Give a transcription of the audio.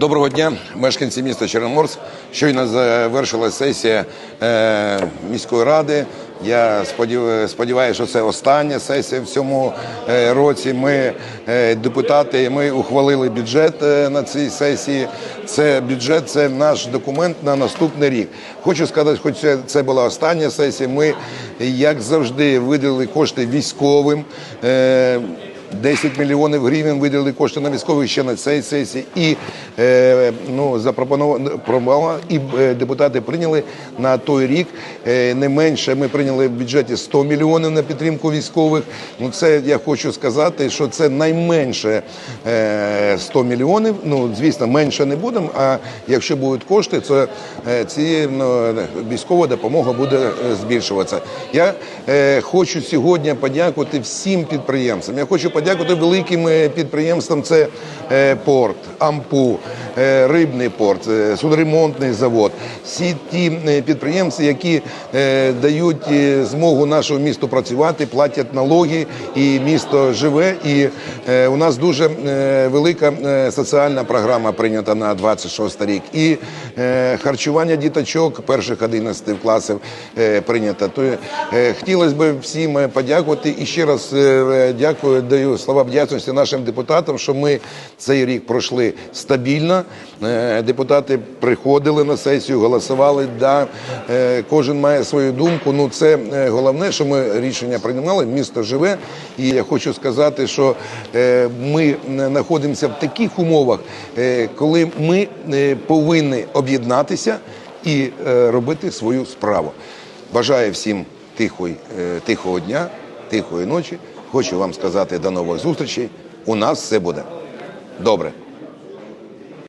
Доброго дня, мешканці міста Чорноморськ. Щойно завершилася сесія е, міської ради. Я сподів- сподіваюся, що це остання сесія в цьому е, році. Ми е, депутати, ми ухвалили бюджет на цій сесії. Це бюджет, це наш документ на наступний рік. Хочу сказати, хоч це була остання сесія. Ми, як завжди, виділили кошти військовим. Е, 10 мільйонів гривень виділили кошти на військових ще на цій сесії. І е, ну, запропонували, і е, депутати прийняли на той рік е, не менше. Ми прийняли в бюджеті 100 мільйонів на підтримку військових. Ну це я хочу сказати, що це найменше е, 100 мільйонів. Ну звісно, менше не будемо. А якщо будуть кошти, то е, ці ну, військова допомога буде е, збільшуватися. Я е, хочу сьогодні подякувати всім підприємцям. Я хочу подякувати великим підприємствам. Це е, порт, Ампу, е, рибний порт, е, судоремонтний завод. Всі ті підприємці, які дають змогу нашому місту працювати, платять налоги, і місто живе. І у нас дуже велика соціальна програма прийнята на 26 рік. І харчування діточок перших 11 класів прийнято. То хотілося б всім подякувати і ще раз дякую, даю слова вдячності нашим депутатам, що ми цей рік пройшли стабільно. Е, Депутати приходили на сесію, голосували. Да, е, кожен має свою думку. Ну це е, головне, що ми рішення приймали. Місто живе, і я хочу сказати, що ми знаходимося в таких умовах, коли ми повинні об'єднатися і робити свою справу. Бажаю всім тихої, тихого дня, тихої ночі. Хочу вам сказати до нових зустрічей. У нас все буде добре.